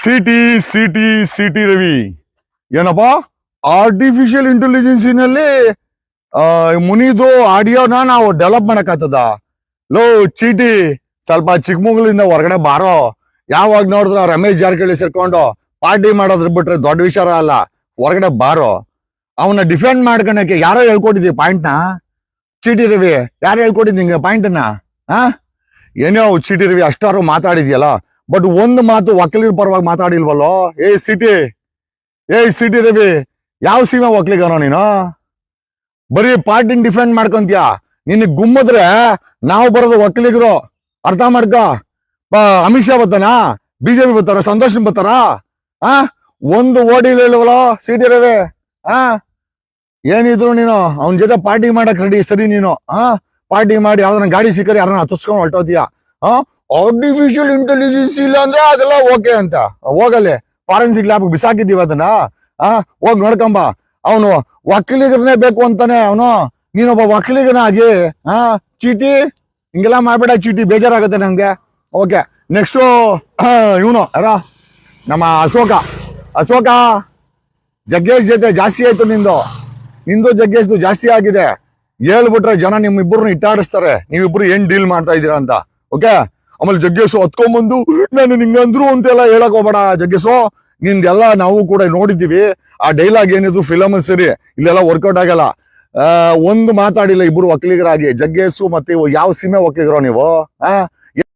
City city city Ravi. ಏನಪ್ಪ? Artificial ಇಂಟೆಲಿಜೆನ್ಸಿನಲ್ಲಿ ಮುನಿದು ಆಡಿಯೋನ ನಾವು develop ಮಾಡಕ್ಕಾಗ್ತದ? Low, ಚೀಟಿ, ಸ್ವಲ್ಪ ಚಿಕ್ಕಮಗಳೂರಿಂದ ಹೊರಗಡೆ ಬಾರೋ. ಯಾವಾಗ ನೋಡಿದ್ರು ರಮೇಶ್ ಜಾರಕಿಹೊಳಿ ಸೇರ್ಕೊಂಡು ಪಾರ್ಟಿ ಮಾಡೋದ್ರ ಬಿಟ್ರೆ ದೊಡ್ಡ ವಿಚಾರ ಅಲ್ಲ. ಹೊರಗಡೆ ಬಾರೋ. ಅವನ್ನ ಡಿಫೆಂಡ್ ಮಾಡ್ಕೊಳಕ್ಕೆ ಯಾರೋ ಹೇಳ್ಕೊಟ್ಟಿದ್ದೀವಿ ಪಾಯಿಂಟ್ನ ಚೀಟಿ ರವಿ, ಯಾರು ಹೇಳ್ಕೊಟ್ಟಿದ್ ನಿಂಗೆ ಪಾಯಿಂಟ್ನ ಏನೋ ಚೀಟಿ ರವಿ ಅಷ್ಟಾರು ಮಾತಾಡಿದ್ಯಲ್ಲ? ಬಟ್ ಒಂದು ಮಾತು ಒಕ್ಕಲಿಗ ಪರವಾಗಿ ಮಾತಾಡಿಲ್ವಲ್ಲೋ? ಏ ಸಿಟಿ ಏ ಸಿಟಿ ರವಿ, ಯಾವ ಸೀಮೆ ಒಕ್ಕಲಿಗನೋ ನೀನು? ಬರೀ ಪಾರ್ಟಿನ ಡಿಫೆಂಡ್ ಮಾಡ್ಕೊಂತೀಯ? ನಿನ್ನ ಗುಮ್ಮದ್ರೆ ನಾವು ಬರೋದು ಒಕ್ಕಲಿಗರು ಅರ್ಥ ಮಾಡ್ಕ. ಅಮಿತ್ ಶಾ ಬರ್ತಾನ? ಬಿಜೆಪಿ ಬರ್ತಾರ? ಸಂತೋಷ್ ಬರ್ತಾರ? ಆ? ಒಂದು ಓಡಿಲ್ ಹೇಳುವಲ್ಲೋ ಸಿಟಿ ರವಿ? ಆ? ಏನಿದ್ರು ನೀನು, ಅವನ ಜೊತೆ ಪಾರ್ಟಿ ಮಾಡಕ್ ರೆಡಿ ಸರಿ ನೀನು. ಆ? ಪಾರ್ಟಿ ಮಾಡಿ ಯಾವ್ದನ್ನ ಗಾಡಿ ಸಿಕ್ಕರೆ ಯಾರನ್ನ ಹತ್ತಿಸ್ಕೊಂಡು ಹೊರಟೋದ್ಯಾ? ಆ? ಆರ್ಟಿಫಿಷಿಯಲ್ ಇಂಟೆಲಿಜೆನ್ಸ್ ಇಲ್ಲ ಅಂದ್ರೆ ಅದೆಲ್ಲ ಓಕೆ ಅಂತ. ಹೋಗಲ್ಲೇ ಫಾರೆನ್ಸಿಕ್ ಲ್ಯಾಬ್ ಬಿಸಾಕಿದ್ದೀವಿ ಅದನ್ನ. ಆ, ಹೋಗಿ ನೋಡ್ಕಂಬ. ಅವನು ವಕೀಲಿಗರನ್ನೇ ಬೇಕು ಅಂತಾನೆ ಅವನು. ನೀನೊಬ್ಬ ವಕೀಲಿಗನಾಗಿ ಹಾ ಚೀಟಿ, ಹಿಂಗೆಲ್ಲ ಮಾಡ್ಬೇಡ ಚೀಟಿ, ಬೇಜಾರಾಗುತ್ತೆ ನಂಗೆ. ಓಕೆ ನೆಕ್ಸ್ಟು ಇವನು, ಯಾರ? ನಮ್ಮ ಅಶೋಕ. ಅಶೋಕ, ಜಗ್ಗೇಶ್ ಜೊತೆ ಜಾಸ್ತಿ ಆಯ್ತು ನಿಂದು. ನಿಂದು ಜಗ್ಗೇಶ್ದು ಜಾಸ್ತಿ ಆಗಿದೆ. ಹೇಳ್ಬಿಟ್ರೆ ಜನ ನಿಮ್ಮಿಬ್ಬರನ್ನ ಇಟ್ಟಾಡಿಸ್ತಾರೆ. ನೀವಿಬ್ರು ಏನ್ ಡೀಲ್ ಮಾಡ್ತಾ ಇದ್ದೀರಾ ಅಂತ. ಓಕೆ ಆಮೇಲೆ ಜಗ್ಗೇಶು ಹತ್ಕೊಂಡ್ಬಂದು ನಾನು ನಿಂಗಂದ್ರು ಅಂತೆಲ್ಲ ಹೇಳಕ್ ಹೋಗ್ಬೇಡ ಜಗ್ಗೇಶು. ನಿಂದೆಲ್ಲ ನಾವು ಕೂಡ ನೋಡಿದ್ದೀವಿ. ಆ ಡೈಲಾಗ್ ಏನಿದ್ರು ಫಿಲಮ್ ಸರಿ, ಇಲ್ಲೆಲ್ಲ ವರ್ಕೌಟ್ ಆಗಲ್ಲ. ಒಂದು ಮಾತಾಡಿಲ್ಲ ಇಬ್ರು ಒಕ್ಕಲಿಗರಾಗಿ ಜಗ್ಗೇಶು ಮತ್ತೆ ಯಾವ ಸೀಮೆ ಒಕ್ಕಲಿಗರೋ ನೀವು? ಆ